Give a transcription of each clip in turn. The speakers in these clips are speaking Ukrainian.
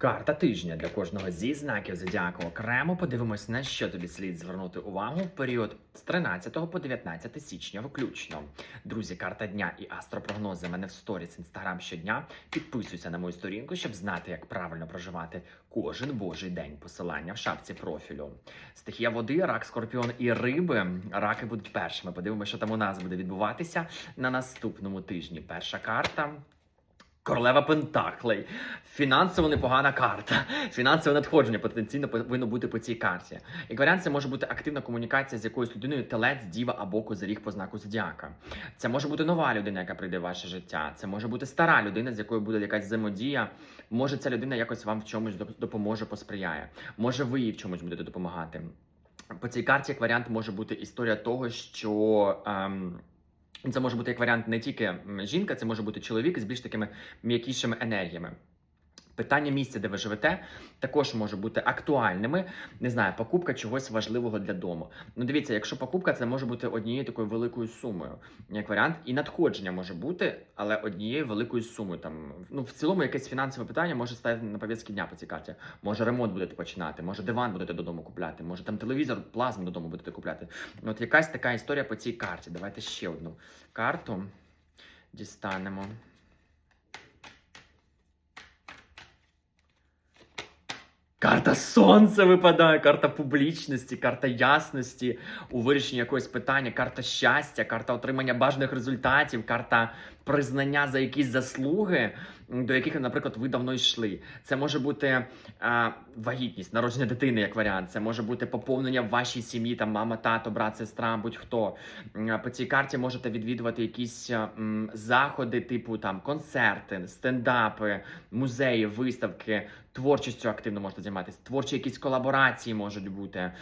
Карта тижня для кожного зі знаків зодіаку окремо подивимось, на що тобі слід звернути увагу в період з 13 по 19 січня включно. Друзі, карта дня і астропрогнози мене в сторіс інстаграм щодня. Підписуйся на мою сторінку, щоб знати, як правильно проживати кожен божий день. Посилання в шапці профілю. Стихія води, рак, скорпіон і риби. Раки будуть першими. Подивимося, що там у нас буде відбуватися на наступному тижні. Перша карта. Королева Пентаклей. Фінансово непогана карта. Фінансове надходження потенційно повинно бути по цій карті. Як варіант, це може бути активна комунікація з якоюсь людиною, телець, діва або козиріг по знаку зодіака. Це може бути нова людина, яка прийде в ваше життя. Це може бути стара людина, з якою буде якась взаємодія. Може, ця людина якось вам в чомусь доп- допоможе, посприяє. Може, ви їй в чомусь будете допомагати. По цій карті, як варіант, може бути історія того, що. Ем, це може бути як варіант не тільки жінка, це може бути чоловік з більш такими м'якішими енергіями. Питання місця, де ви живете, також може бути актуальними. Не знаю, покупка чогось важливого для дому. Ну, дивіться, якщо покупка, це може бути однією такою великою сумою, як варіант, і надходження може бути, але однією великою сумою. Там ну в цілому якесь фінансове питання може стати на повістки дня по цій карті. Може ремонт будете починати, може диван будете додому купляти, може там телевізор, плазму додому будете купляти. От якась така історія по цій карті. Давайте ще одну карту дістанемо. Карта сонця випадає, карта публічності, карта ясності у вирішенні якогось питання, карта щастя, карта отримання бажаних результатів, карта признання за якісь заслуги, до яких, наприклад, ви давно йшли. Це може бути а, вагітність, народження дитини як варіант. Це може бути поповнення вашій сім'ї, там мама, тато, брат, сестра, будь-хто. По цій карті можете відвідувати якісь м, заходи, типу там концерти, стендапи, музеї, виставки. Творчістю активно можете займатися. Творчі якісь колаборації можуть бути.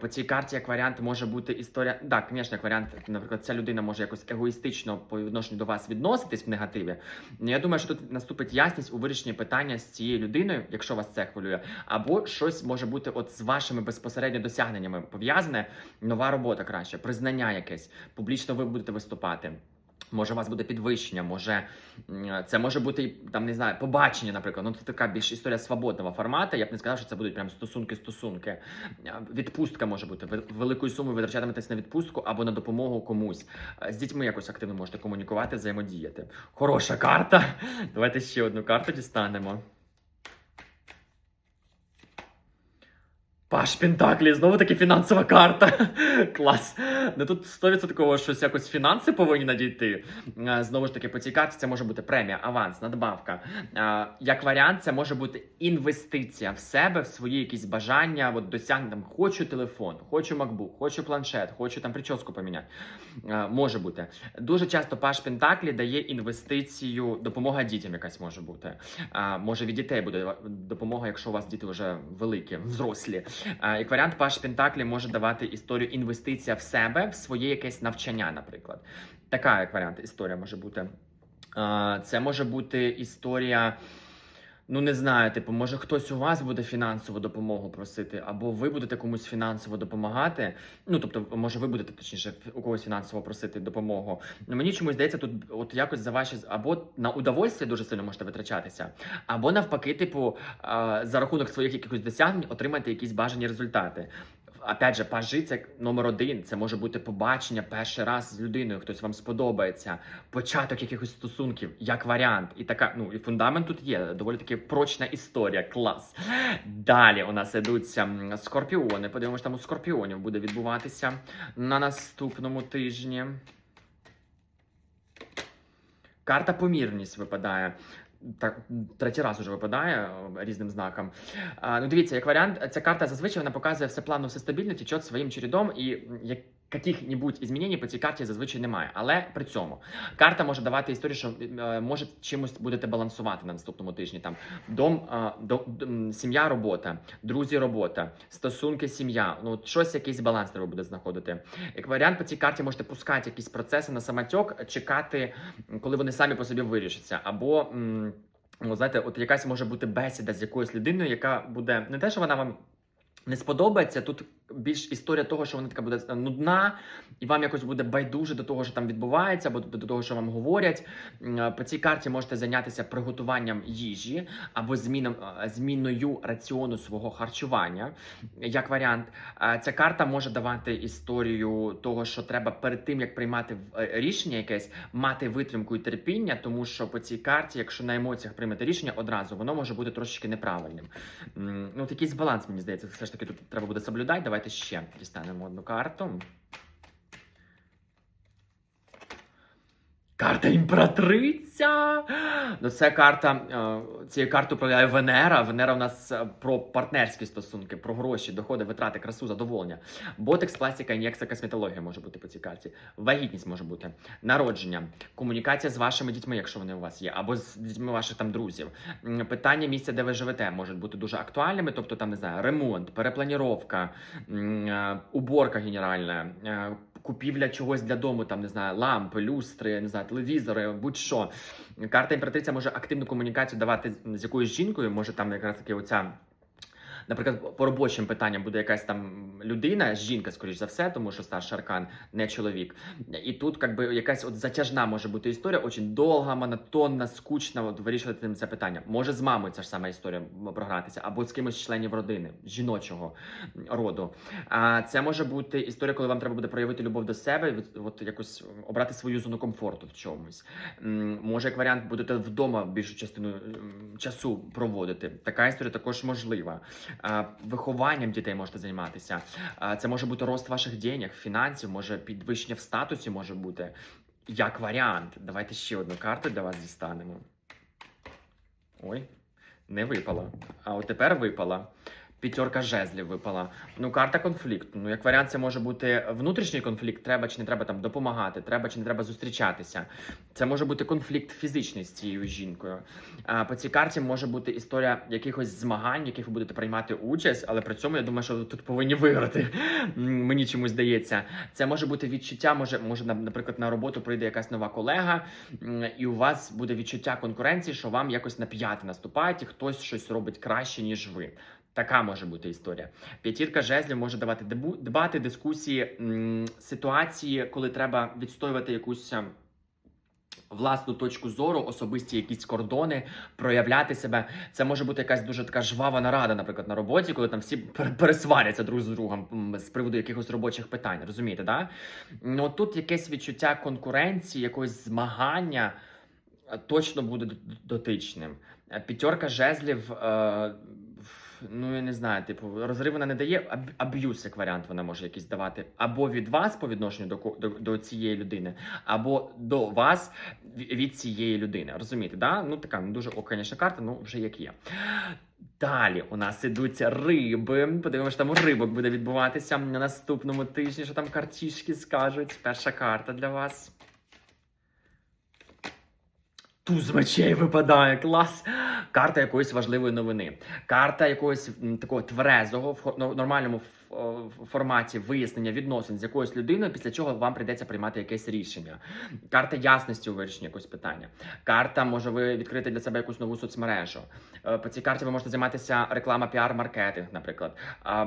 По цій карті, як варіант, може бути історія. Так, звісно, як варіант, наприклад, ця людина може якось егоїстично по відношенню до вас відноситись в негативі. Я думаю, що тут наступить ясність у вирішенні питання з цією людиною, якщо вас це хвилює, або щось може бути от з вашими безпосередньо досягненнями пов'язане. Нова робота краще, признання якесь. Публічно ви будете виступати. Може, у вас буде підвищення, може це може бути там, не знаю, побачення, наприклад. Ну це така більш історія свободного формату. Я б не сказав, що це будуть прям стосунки-стосунки. Відпустка може бути. Ви великою сумою витрачатиметесь на відпустку або на допомогу комусь. З дітьми якось активно можете комунікувати, взаємодіяти. Хороша карта. Давайте ще одну карту дістанемо. Паш Пентаклі, знову таки фінансова карта. Клас. Ну тут 100% щось якось фінанси повинні надійти. Е, Знову ж таки, по цій карті це може бути премія, аванс, надбавка. Е, Як варіант, це може бути інвестиція в себе, в свої якісь бажання, от досягнення. Там, Хочу телефон, хочу MacBook, хочу планшет, хочу там прическу поміняти. Е, Може бути. Дуже часто Паш Пентаклі дає інвестицію, допомога дітям якась може бути. Може від дітей буде допомога, якщо у вас діти вже великі, взрослі. Як варіант, Паш Пентаклі може давати історію інвестиція в себе, в своє якесь навчання, наприклад. Така, як варіант, історія може бути. Це може бути історія. Ну, не знаю, типу, може хтось у вас буде фінансову допомогу просити, або ви будете комусь фінансово допомагати. Ну, тобто, може, ви будете точніше у когось фінансово просити допомогу. Ну, мені чомусь здається, тут от якось за ваші або на удовольствие дуже сильно можете витрачатися, або навпаки, типу, за рахунок своїх якихось досягнень отримати якісь бажані результати. Опять же, пажи це номер один. Це може бути побачення перший раз з людиною, хтось вам сподобається, початок якихось стосунків, як варіант. І така, ну і фундамент тут є. Доволі таки прочна історія. Клас. Далі у нас ідуться м, скорпіони. Подивимося, там у скорпіонів буде відбуватися на наступному тижні. Карта помірність випадає. Так, третій раз уже випадає е, різним знаком. Ну, дивіться, як варіант, ця карта зазвичай вона показує все плавно, все стабільно, тече своїм чередом, і як яких-небудь змінень по цій карті зазвичай немає. Але при цьому карта може давати історію, що е, може чимось будете балансувати на наступному тижні. Там дом, е, до, сім'я, робота, друзі, робота, стосунки, сім'я. Ну щось, якийсь баланс треба буде знаходити. Як варіант, по цій карті можете пускати якісь процеси на самотьок, чекати, коли вони самі по собі вирішаться, або. Ну, знаєте, от якась може бути бесіда з якоюсь людиною, яка буде не те, що вона вам не сподобається. Тут більш історія того, що вона така буде е, нудна, і вам якось буде байдуже до того, що там відбувається, або до того, що вам говорять. Е, По цій карті можете зайнятися приготуванням їжі або зміном, е, зміною раціону свого харчування. Як варіант, ця карта може давати історію того, що треба перед тим, як приймати рішення якесь, мати витримку і терпіння, тому що по цій карті, якщо на емоціях приймете рішення одразу, воно може бути трошечки неправильним. Ну, от баланс, мені здається, все ж таки тут треба буде соблюдати. Давайте ще дістанемо одну карту. Карта імператриця. Ну, це карта. е, Цією картою управляє Венера. Венера у нас е, про партнерські стосунки, про гроші, доходи, витрати, красу, задоволення. Ботекс, пластика, ін'єкція, косметологія може бути по цій карті. Вагітність може бути, народження, комунікація з вашими дітьми, якщо вони у вас є, або з дітьми ваших там друзів. Питання місця, де ви живете, можуть бути дуже актуальними. Тобто, там не знаю, ремонт, перепланіровка, е, уборка генеральна. Купівля чогось для дому, там не знаю, лампи, люстри, не знаю, телевізори, будь-що. Карта імператриця може активну комунікацію давати з якоюсь жінкою. Може там якраз таки оця. Наприклад, по робочим питанням буде якась там людина, жінка, скоріш за все, тому що старший аркан не чоловік. І тут якби якась от затяжна може бути історія, дуже довга, монотонна, скучна. От вирішувати це питання. Може з мамою ця ж сама історія програтися, або з кимось членів родини, жіночого роду. А це може бути історія, коли вам треба буде проявити любов до себе, от якось обрати свою зону комфорту в чомусь. Може, як варіант, будете вдома більшу частину часу проводити. Така історія також можлива. Вихованням дітей можете займатися. Це може бути рост ваших денег, фінансів, може підвищення в статусі може бути. Як варіант. Давайте ще одну карту для вас дістанемо. Ой, не випала. А от тепер випала. П'ятерка жезлів випала. Ну, карта конфлікту. Ну, як варіант, це може бути внутрішній конфлікт, треба чи не треба там допомагати, треба чи не треба зустрічатися. Це може бути конфлікт фізичний з цією жінкою. А, по цій карті може бути історія якихось змагань, в яких ви будете приймати участь, але при цьому я думаю, що тут повинні виграти. Мені чомусь здається. Це може бути відчуття, може, може, на- наприклад, на роботу прийде якась нова колега, і у вас буде відчуття конкуренції, що вам якось на п'яти наступають, і хтось щось робить краще, ніж ви. Така може бути історія. П'ятірка жезлів може давати дебати, дискусії, ситуації, коли треба відстоювати якусь. ем, Власну точку зору, особисті якісь кордони, проявляти себе. Це може бути якась дуже така жвава нарада, наприклад, на роботі, коли там всі пер- пересваряться друг з другом з приводу якихось робочих питань. Розумієте, да? Ну тут якесь відчуття конкуренції, якогось змагання е, точно буде дотичним. Е, П'ятерка жезлів. Ну, я не знаю, типу, розрив вона не дає, аб- аб'юз, як варіант, вона може якийсь давати або від вас по відношенню до, до, до цієї людини, або до вас від цієї людини. Розумієте, да? Ну така не дуже оканіша карта, ну вже як є. Далі у нас ідуть риби. Подивимося, там рибок буде відбуватися на наступному тижні, що там картішки скажуть. Перша карта для вас. Туз мечей випадає, клас. Карта якоїсь важливої новини. Карта якогось такого тверезого, в нормальному форматі вияснення відносин з якоюсь людиною, після чого вам прийдеться приймати якесь рішення. Карта ясності у вирішенні якогось питання. Карта може ви відкрити для себе якусь нову соцмережу. Е, По цій карті ви можете займатися реклама, піар, маркетинг, наприклад.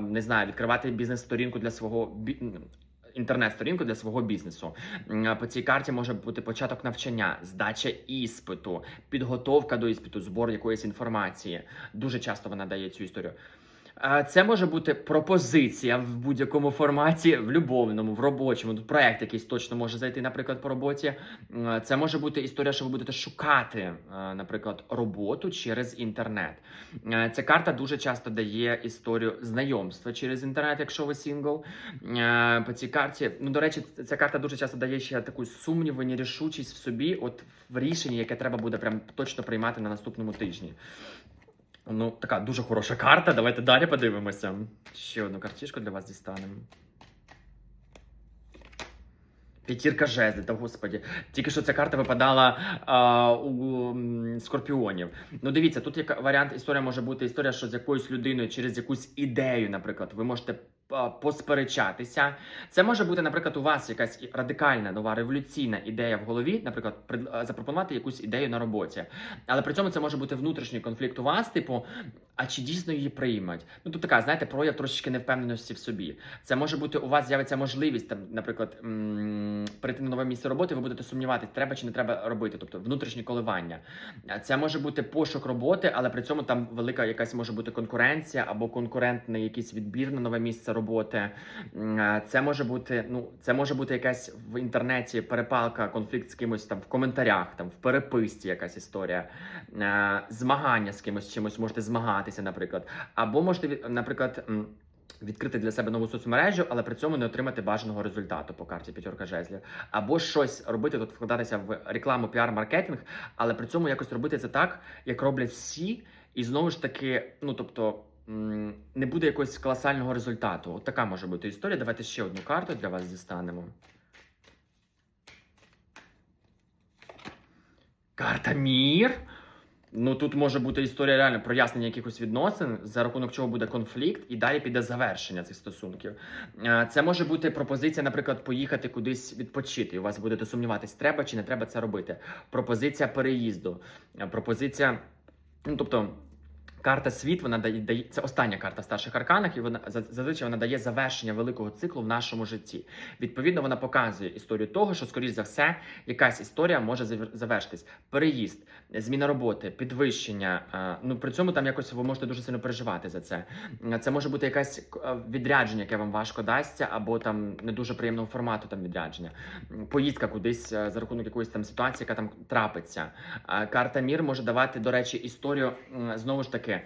Не знаю, відкривати бізнес-сторінку для свого інтернет-сторінку для свого бізнесу. По цій карті може бути початок навчання, здача іспиту, підготовка до іспиту, збор якоїсь інформації. Дуже часто вона дає цю історію. Це може бути пропозиція в будь-якому форматі, в любовному, в робочому. Тут проект якийсь точно може зайти, наприклад, по роботі. Це може бути історія, що ви будете шукати, е, наприклад, роботу через інтернет. Е, Ця карта дуже часто дає історію знайомства через інтернет, якщо ви сингл. Е, По цій карті, ну до речі, ця карта дуже часто дає ще таку сумніви, нерішучість в собі, от в рішенні, яке треба буде прям точно приймати на наступному тижні. Ну, така дуже хороша карта. Давайте далі подивимося. Ще одну картішку для вас дістанемо. П'ятірка жезлів, та господі. Тільки що ця карта випадала а, у скорпіонів. Ну, дивіться, тут як варіант історія може бути історія, що з якоюсь людиною через якусь ідею, наприклад, ви можете посперечатися. Це може бути, наприклад, у вас якась радикальна нова революційна ідея в голові, наприклад, запропонувати якусь ідею на роботі. Але при цьому це може бути внутрішній конфлікт у вас, типу, а чи дійсно її приймуть? Ну тут така, знаєте, прояв трошечки невпевненості в собі. Це може бути у вас з'явиться можливість там, наприклад, прийти на нове місце роботи. Ви будете сумніватись, треба чи не треба робити, тобто внутрішні коливання. Це може бути пошук роботи, але при цьому там велика якась може бути конкуренція або конкурентний якийсь відбір на нове місце роботи. М, а Це може бути, ну це може бути якась в інтернеті перепалка, конфлікт з кимось там в коментарях, там в переписці якась історія, Е, змагання з кимось чимось можете змагатися, наприклад, або можете наприклад. Відкрити для себе нову соцмережу, але при цьому не отримати бажаного результату по карті п'ятерка жезлів, або щось робити тут, вкладатися в рекламу, піар-маркетинг, але при цьому якось робити це так, як роблять всі, і знову ж таки, ну тобто. Не буде якогось колосального результату. От така може бути історія. Давайте ще одну карту для вас дістанемо. Карта Мір. Ну тут може бути історія реально прояснення якихось відносин, за рахунок чого буде конфлікт, і далі піде завершення цих стосунків. Е, Це може бути пропозиція, наприклад, поїхати кудись відпочити. І у вас будете сумніватись, треба чи не треба це робити. Пропозиція переїзду, Е, пропозиція, ну тобто. Карта світ, вона дає, дає це остання карта в старших арканах, і вона за- зазвичай вона дає завершення великого циклу в нашому житті. Відповідно, вона показує історію того, що, скоріш за все, якась історія може завер- завершитись. Переїзд, зміна роботи, підвищення. е, Ну при цьому там якось ви можете дуже сильно переживати за це. Це може бути якесь е, відрядження, яке вам важко дасться, або там не дуже приємного формату там відрядження. Поїздка кудись е, за рахунок якоїсь там ситуації, яка там трапиться. Карта Мір може давати, до речі, історію знову ж таки. Okay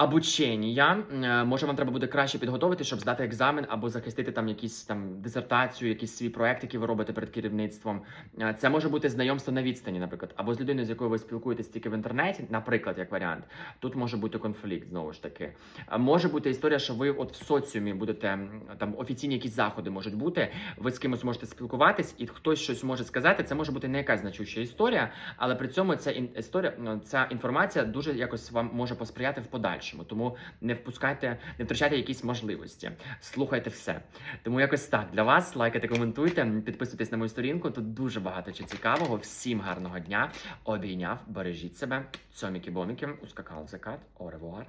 Обучення Е, може вам треба буде краще підготовити, щоб здати екзамен або захистити там якісь там дисертацію, якийсь свій проект, який ви робите перед керівництвом. Е, Це може бути знайомство на відстані, наприклад, або з людиною, з якою ви спілкуєтесь тільки в інтернеті, наприклад, як варіант. Тут може бути конфлікт знову ж таки. Може бути історія, що ви от в соціумі будете там офіційні якісь заходи можуть бути. Ви з кимось можете спілкуватись, і хтось щось може сказати. Це може бути не якась значуща історія, але при цьому ця історія, ну, ця інформація дуже якось вам може посприяти в подальшому. Тому не впускайте, не втрачайте якісь можливості. Слухайте все. Тому якось так для вас. Лайкайте, коментуйте, підписуйтесь на мою сторінку. Тут дуже багато чи цікавого. Всім гарного дня. Обійняв, бережіть себе. Цьоміки-боміки, ускакав закат. Оревуар.